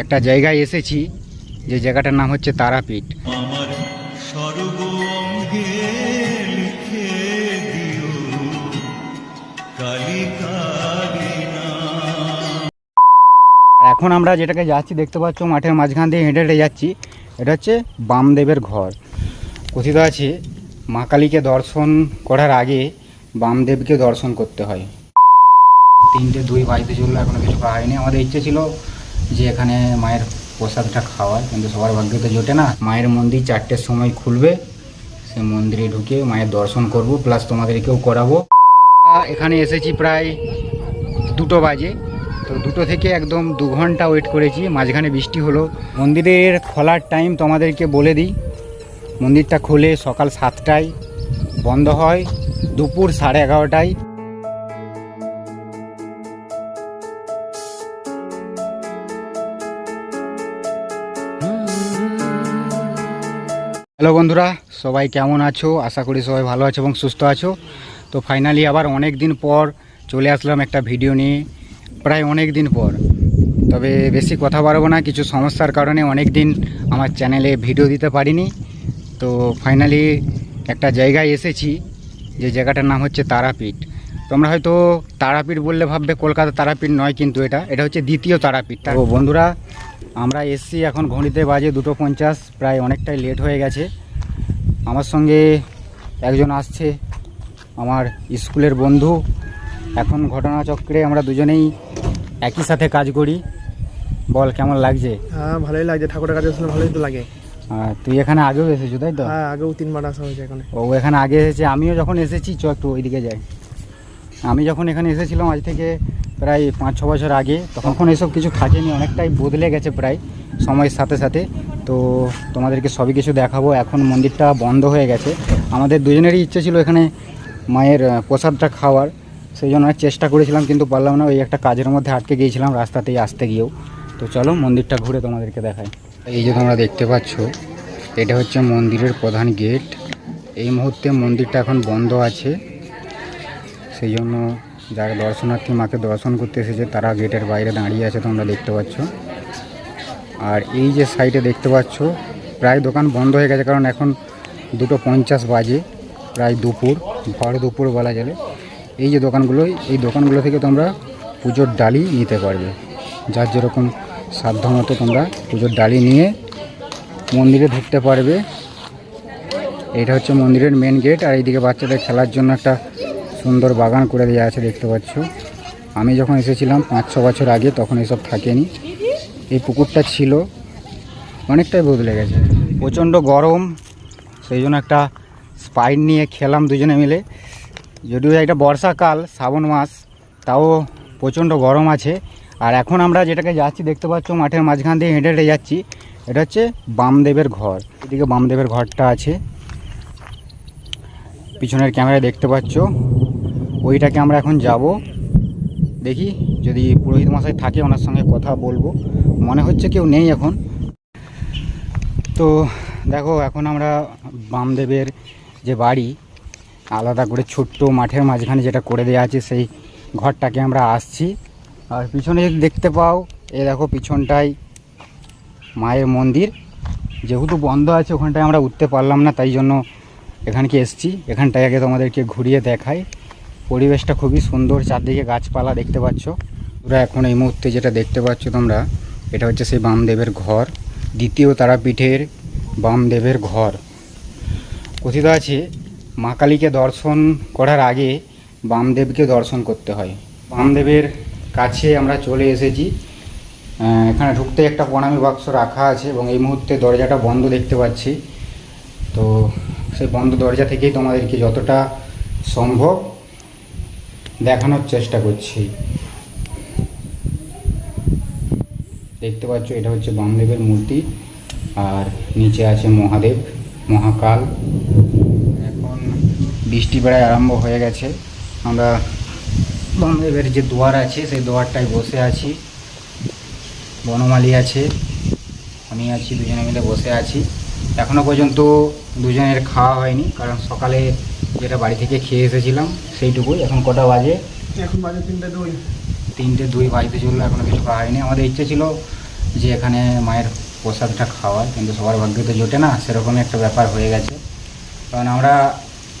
একটা জায়গায় এসেছি যে জায়গাটার নাম হচ্ছে তারাপীঠ। আমার লিখে দিও আর এখন আমরা যেটাকে যাচ্ছি দেখতে পাচ্ছ মাঠের মাঝখান দিয়ে হেঁটে হেঁটে যাচ্ছি এটা হচ্ছে বামদেবের ঘর। কথিত আছে মা কালীকে দর্শন করার আগে বামদেবকে দর্শন করতে হয়। তিনটে দুই বাড়িতে চলল এখনও কিছু খাওয়া হয়নি। আমাদের ইচ্ছে ছিল যে এখানে মায়ের প্রসাদটা খাওয়ায়, কিন্তু সবার ভাগ্যে তো জোটে না। মায়ের মন্দির চারটের সময় খুলবে, সে মন্দিরে ঢুকে মায়ের দর্শন করব প্লাস তোমাদেরকেও করাবো। এখানে এসেছি প্রায় দুটো বাজে। তো দুটো থেকে একদম দু ঘণ্টা ওয়েট করেছি, মাঝখানে বৃষ্টি হলো। মন্দিরের খোলার টাইম তোমাদেরকে বলে দিই। মন্দিরটা খুলে সকাল সাতটায়, বন্ধ হয় দুপুর সাড়ে এগারোটায়। হ্যালো বন্ধুরা, সবাই কেমন আছো? আশা করি সবাই ভালো আছো এবং সুস্থ আছো। তো ফাইনালি আবার অনেক দিন পর চলে আসলাম একটা ভিডিও নিয়ে, প্রায় অনেক দিন পর। তবে বেশি কথা বাড়বো না, কিছু সমস্যার কারণে অনেক দিন আমার চ্যানেলে ভিডিও দিতে পারিনি। তো ফাইনালি একটা জায়গায় এসেছি, যে জায়গাটার নাম হচ্ছে তারাপীঠ। তোমরা হয়তো তারাপীঠ বললে ভাববে, কলকাতা তারাপীঠ নয় কিন্তু এটা এটা হচ্ছে দ্বিতীয় তারাপীঠ। তো বন্ধুরা আমরা এসছি এখন ঘড়িতে বাজে দুটো পঞ্চাশ প্রায় অনেকটাই লেট হয়ে গেছে। আমার সঙ্গে একজন আসছে আমার স্কুলের বন্ধু। এখন ঘটনাচক্রে আমরা দুজনেই একই সাথে কাজ করি। বল কেমন লাগছে? হ্যাঁ ভালোই লাগছে। ঠাকুরের কাছে শুনে ভালোই তো লাগে। তুই এখানে আগেও এসেছ তাই তো? হ্যাঁ আগেও তিনবার আসা হয়েছে এখানে। ও এখানে আগে এসেছে আমিও যখন এসেছি চ একটু ওইদিকে যাই। আমি যখন এখানে এসেছিলাম আজ থেকে প্রায় পাঁচ ছ বছর আগে তখন এসব কিছু থাকেনি অনেকটাই বদলে গেছে প্রায় সময়ের সাথে সাথে। তো তোমাদেরকে সবই কিছু দেখাবো। এখন মন্দিরটা বন্ধ হয়ে গেছে। আমাদের দুজনেরই ইচ্ছে ছিল এখানে মায়ের প্রসাদটা খাওয়ার। সেই জন্য চেষ্টা করেছিলাম, কিন্তু পারলাম না। ওই একটা কাজের মধ্যে আটকে গিয়েছিলাম, রাস্তাতেই আসতে গিয়েও। তো চলো, মন্দিরটা ঘুরে তোমাদেরকে দেখাই। এই যে তোমরা দেখতে পাচ্ছ, এটা হচ্ছে মন্দিরের প্রধান গেট। এই মুহূর্তে মন্দিরটা এখন বন্ধ আছে। সেই জন্য যারা দর্শনার্থী, মাকে দর্শন করতে এসেছে, তারা গেটের বাইরে দাঁড়িয়ে আছে তোমরা দেখতে পাচ্ছ। আর এই যে সাইডে দেখতে পাচ্ছ, প্রায় দোকান বন্ধ হয়ে গেছে, কারণ এখন দুটো পঞ্চাশ বাজে, প্রায় দুপুর, ভর দুপুর বলা গেলে। এই যে দোকানগুলো, এই দোকানগুলো থেকে তোমরা পুজোর ডালি নিতে পারবে। যার যেরকম সাধ্য মতো তোমরা পুজোর ডালি নিয়ে মন্দিরে ঢুকতে পারবে। এটা হচ্ছে মন্দিরের মেন গেট আর এইদিকে বাচ্চাদের খেলার জন্য একটা সুন্দর বাগান করে দেওয়া আছে দেখতে পাচ্ছ। আমি যখন এসেছিলাম পাঁচ ছ বছর আগে, তখন এসব থাকেনি। এই পুকুরটা ছিল, অনেকটাই বদলে গেছে। প্রচণ্ড গরম, সেই জন্য একটা স্পাইট নিয়ে খেলাম দুজনে মিলে। যদিও এটা বর্ষাকাল, শ্রাবণ মাস, তাও প্রচণ্ড গরম আছে। আর এখন আমরা যেটাকে যাচ্ছি, দেখতে পাচ্ছ মাঠের মাঝখান দিয়ে হেঁটে হেঁটে যাচ্ছি, এটা হচ্ছে বামদেবের ঘর। এদিকে বামদেবের ঘরটা আছে। পিছনের ক্যামেরায় দেখতে পাচ্ছ। ওইটাকে আমরা এখন যাব। দেখি যদি পুরোহিত মশাই থাকে, ওনার সঙ্গে কথা বলব। মনে হচ্ছে কেউ নেই এখন। তো দেখো, এখন আমরা বামদেবের যে বাড়ি, আলাদা করে ছোট্ট মাঠের মাঝখানে যেটা করে দেওয়া আছে, সেই ঘরটাকে আমরা আসছি। আর পিছনে যদি দেখতে পাও, এ দেখো পিছনটায় মায়ের মন্দির। যেহেতু বন্ধ আছে, ওখানটায় আমরা উঠতে পারলাম না, তাই জন্য এখানকে এসছি। এখানটায় আগে তোমাদেরকে ঘুরিয়ে দেখাই। পরিবেশটা খুবই সুন্দর, চারদিকে গাছপালা দেখতে পাচ্ছ। তোমরা এখন এই মুহূর্তে যেটা দেখতে পাচ্ছ তোমরা, এটা হচ্ছে সেই বামদেবের ঘর, দ্বিতীয় তারাপীঠের বামদেবের ঘর। কথিত আছে, মা কালীকে দর্শন করার আগে বামদেবকে দর্শন করতে হয়। বামদেবের কাছে আমরা চলে এসেছি। এখানে ঢুকতে একটা প্রণামী বাক্স রাখা আছে এবং এই মুহূর্তে দরজাটা বন্ধ দেখতে পাচ্ছি। তো সেই বন্ধ দরজা থেকেই তোমাদেরকে যতটা সম্ভব দেখানোর চেষ্টা করছি। দেখতে পাচ্ছ, এটা হচ্ছে বামদেবের মূর্তি, আর নিচে আছে মহাদেব, মহাকাল। এখন বৃষ্টি প্রায় আরম্ভ হয়ে গেছে। আমরা বামদেবের যে দুয়ার আছে, সেই দুয়ারটায় বসে আছি। বনমালী আছে, আমি আছি, দুজনে মিলে বসে আছি। এখনও পর্যন্ত দুজনের খাওয়া হয়নি, কারণ সকালে যেটা বাড়ি থেকে খেয়ে এসেছিলাম সেইটুকুই। এখন কটা বাজে? এখন বাজে তিনটে দুই। তিনটে দুই বাড়িতে চলল এখনও কিছু খাওয়া হয়নি। আমাদের ইচ্ছে ছিল যে এখানে মায়ের প্রসাদটা খাওয়ায় কিন্তু সবার ভাগ্যে তো জোটে না সেরকমই একটা ব্যাপার হয়ে গেছে। কারণ আমরা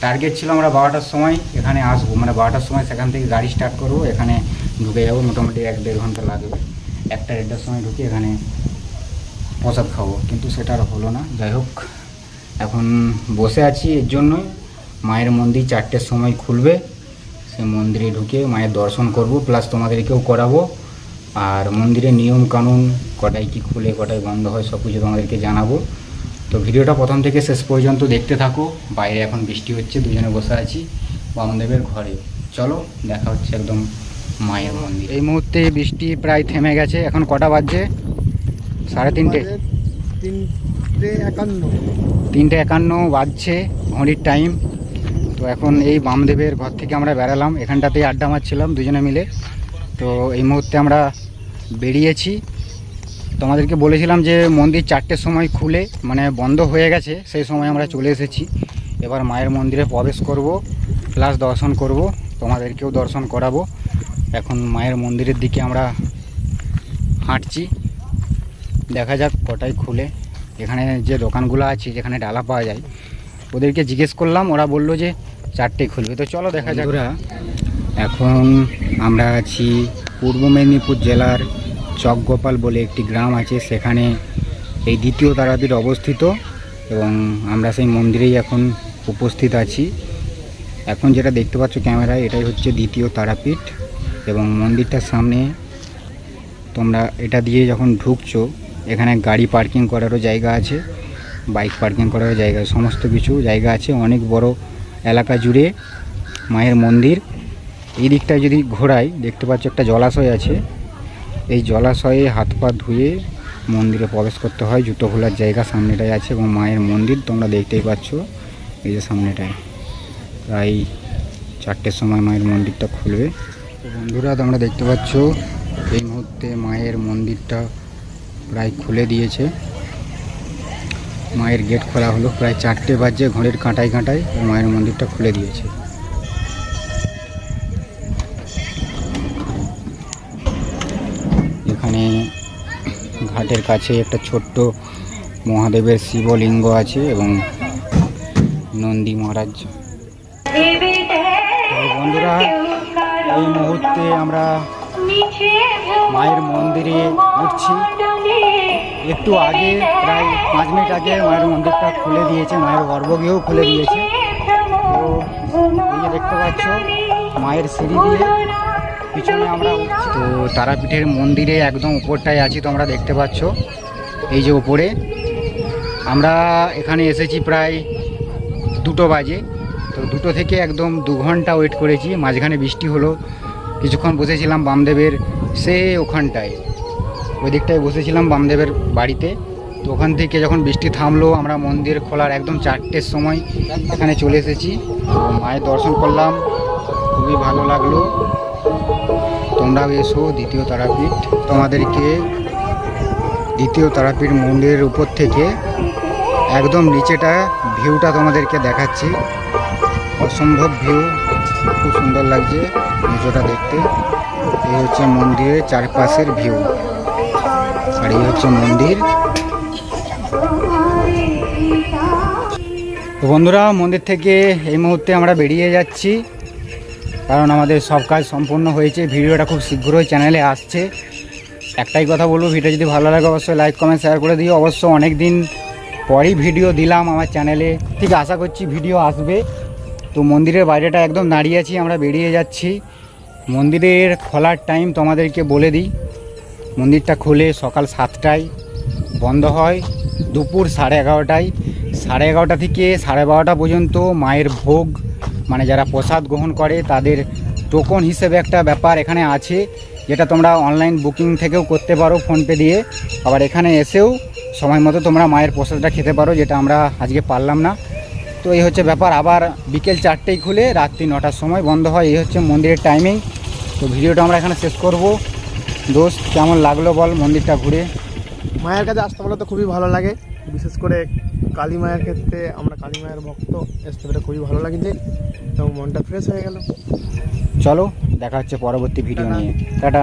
টার্গেট ছিল আমরা বারোটার সময় এখানে আসব মানে বারোটার সময় সেখান থেকে গাড়ি স্টার্ট করব এখানে ঢুকে যাব মোটামুটি এক দেড় ঘণ্টা লাগবে। একটা দেড়টার সময় ঢুকে এখানে প্রসাদ খাব কিন্তু সেটা আর হলো না। যাই হোক এখন বসে আছি এর জন্যই। মায়ের মন্দির চারটের সময় খুলবে। সে মন্দিরে ঢুকে মায়ের দর্শন করব প্লাস তোমাদেরকেও করাবো। আর মন্দিরের নিয়ম কানুন কটায় কি খুলে কটায় বন্ধ হয় সব কিছু তোমাদেরকে জানাব। তো ভিডিওটা প্রথম থেকে শেষ পর্যন্ত দেখতে থাকো। বাইরে এখন বৃষ্টি হচ্ছে দুজনে বসে আছি বামদেবের ঘরে। চলো দেখা হচ্ছে একদম মায়ের মন্দির। এই মুহূর্তে বৃষ্টি প্রায় থেমে গেছে। এখন কটা বাজছে? সাড়ে তিনটে। তিনটে একান্ন। তিনটে একান্ন বাজছে ঘড়ির টাইম তো এখন এই বামদেবের ঘর থেকে আমরা বেড়ালাম। এখানটাতেই আড্ডা মারছিলাম দুজনে মিলে। তো এই মুহূর্তে আমরা বেরিয়েছি। তোমাদেরকে বলেছিলাম যে মন্দির চারটের সময় খুলে মানে বন্ধ হয়ে গেছে, সেই সময় আমরা চলে এসেছি। এবার মায়ের মন্দিরে প্রবেশ করব প্লাস দর্শন করব, তোমাদেরকেও দর্শন করাবো। এখন মায়ের মন্দিরের দিকে আমরা হাঁটছি। দেখা যাক কটায় খুলে। এখানে যে দোকানগুলো আছে, যেখানে ডালা পাওয়া যায় ওদেরকে জিজ্ঞেস করলাম ওরা বলল যে চারটে খুলবে। তো চলো দেখা যাক। ওরা এখন আমরা আছি পূর্ব মেদিনীপুর জেলার চকগোপাল বলে একটি গ্রাম আছে। সেখানে এই দ্বিতীয় তারাপীঠ অবস্থিত এবং আমরা সেই মন্দিরেই এখন উপস্থিত আছি। এখন যেটা দেখতে পাচ্ছ ক্যামেরায় এটাই হচ্ছে দ্বিতীয় তারাপীঠ এবং মন্দিরটার সামনে তোমরা এটা দিয়ে যখন ঢুকছো এখানে গাড়ি পার্কিং করারও জায়গা আছে। বাইক পার্কিং করার জায়গা, সমস্ত কিছু জায়গা আছে, অনেক বড় এলাকা জুড়ে মায়ের মন্দির। এই দিকটায় যদি ঘোরাই, দেখতে পাচ্ছ একটা জলাশয় আছে। এই জলাশয়ে হাত পা ধুয়ে মন্দিরে প্রবেশ করতে হয়। জুতো খোলার জায়গা সামনেটায় আছে এবং মায়ের মন্দির, তোমরা দেখতেই পাচ্ছ এই যে সামনেটায়। প্রায় চারটের সময় মায়ের মন্দিরটা খুলবে। বন্ধুরা, তোমরা দেখতে পাচ্ছ এই মুহূর্তে মায়ের মন্দিরটা প্রায় খুলে দিয়েছে। মায়ের গেট খোলা হলো। প্রায় চারটে বাজে ঘড়ির কাঁটায় কাঁটায় মায়ের মন্দিরটা খুলে দিয়েছে। এখানে ঘাটের কাছে একটা ছোট্ট মহাদেবের শিবলিঙ্গ আছে এবং নন্দী মহারাজ। বন্ধুরা, এই মুহূর্তে আমরা মায়ের মন্দিরে উঠছি। একটু আগে, প্রায় পাঁচ মিনিট আগে মায়ের মন্দিরটা খুলে দিয়েছে, মায়ের গর্ভগৃহও খুলে দিয়েছে। তো দেখতে পাচ্ছ, মায়ের সিঁড়ি দিয়ে পিছনে আমরা তো তারাপীঠের মন্দিরে একদম উপরটায় আছি, তোমরা দেখতে পাচ্ছ। এই যে উপরে, আমরা এখানে এসেছি প্রায় দুটো বাজে। তো দুটো থেকে একদম দু ঘণ্টা ওয়েট করেছি, মাঝখানে বৃষ্টি হলো। কিছুক্ষণ বসেছিলাম বামদেবের, সে ওখানটায়। ওই দিকটায় বসেছিলাম বামদেবের বাড়িতে। তো ওখান থেকে যখন বৃষ্টি থামলো, আমরা মন্দির খোলার একদম চারটের সময় এখানে চলে এসেছি। মায়ের দর্শন করলাম, খুবই ভালো লাগল। তোমরাও এসো, দ্বিতীয় তারাপীঠ। তোমাদেরকে দ্বিতীয় তারাপীঠ মন্দিরের উপর থেকে একদম নিচেটা ভিউটা তোমাদেরকে দেখাচ্ছি। অসম্ভব ভিউ, খুব সুন্দর লাগছে নিচটা দেখতে। এই হচ্ছে মন্দিরের চারপাশের ভিউ। আর এই হচ্ছে মন্দির। তো বন্ধুরা, মন্দির থেকে এই মুহূর্তে আমরা বেরিয়ে যাচ্ছি। কারণ আমাদের সব কাজ সম্পূর্ণ হয়েছে। ভিডিওটা খুব শীঘ্রই চ্যানেলে আসছে। একটাই কথা বলব, ভিডিও যদি ভালো লাগে অবশ্যই লাইক কমেন্ট শেয়ার করে দিও। অবশ্য অনেক দিন পরই ভিডিও দিলাম আমার চ্যানেলে ঠিক আশা করছি ভিডিও আসবে। তো মন্দিরের বাইরেটা একদম দাঁড়িয়ে আছি, আমরা বেরিয়ে যাচ্ছি। মন্দিরের খোলার টাইম তোমাদেরকে বলে দিই। মন্দিরটা খোলে সকাল সাতটায়, বন্ধ হয় দুপুর সাড়ে এগারোটায়। সাড়ে এগারোটা থেকে সাড়ে বারোটা পর্যন্ত মায়ের ভোগ মানে যারা প্রসাদ গ্রহণ করে তাদের টোকন হিসেবে একটা ব্যাপার এখানে আছে, যেটা তোমরা অনলাইন বুকিং থেকেও করতে পারো ফোনপে দিয়ে। আবার এখানে এসেও সময় মতো তোমরা মায়ের প্রসাদটা খেতে পারো, যেটা আমরা আজকে পারলাম না। তো এই হচ্ছে ব্যাপার। আবার বিকেল চারটেই খুলে, রাত্রি নটার সময় বন্ধ হয়। এই হচ্ছে মন্দিরের টাইমিং তো ভিডিওটা আমরা এখানে শেষ করব। দোস্ত কেমন লাগল বল মন্দিরটা ঘুরে? মায়ের কাছে আসতে পারলে তো খুবই ভালো লাগে। বিশেষ করে কালী মায়ের ক্ষেত্রে আমরা কালী মায়ের ভক্ত আসতে পেরে খুবই ভালো লাগছে। এবং মনটা ফ্রেশ হয়ে গেল। চলো দেখা হচ্ছে পরবর্তী ভিডিও নিয়ে। টাটা।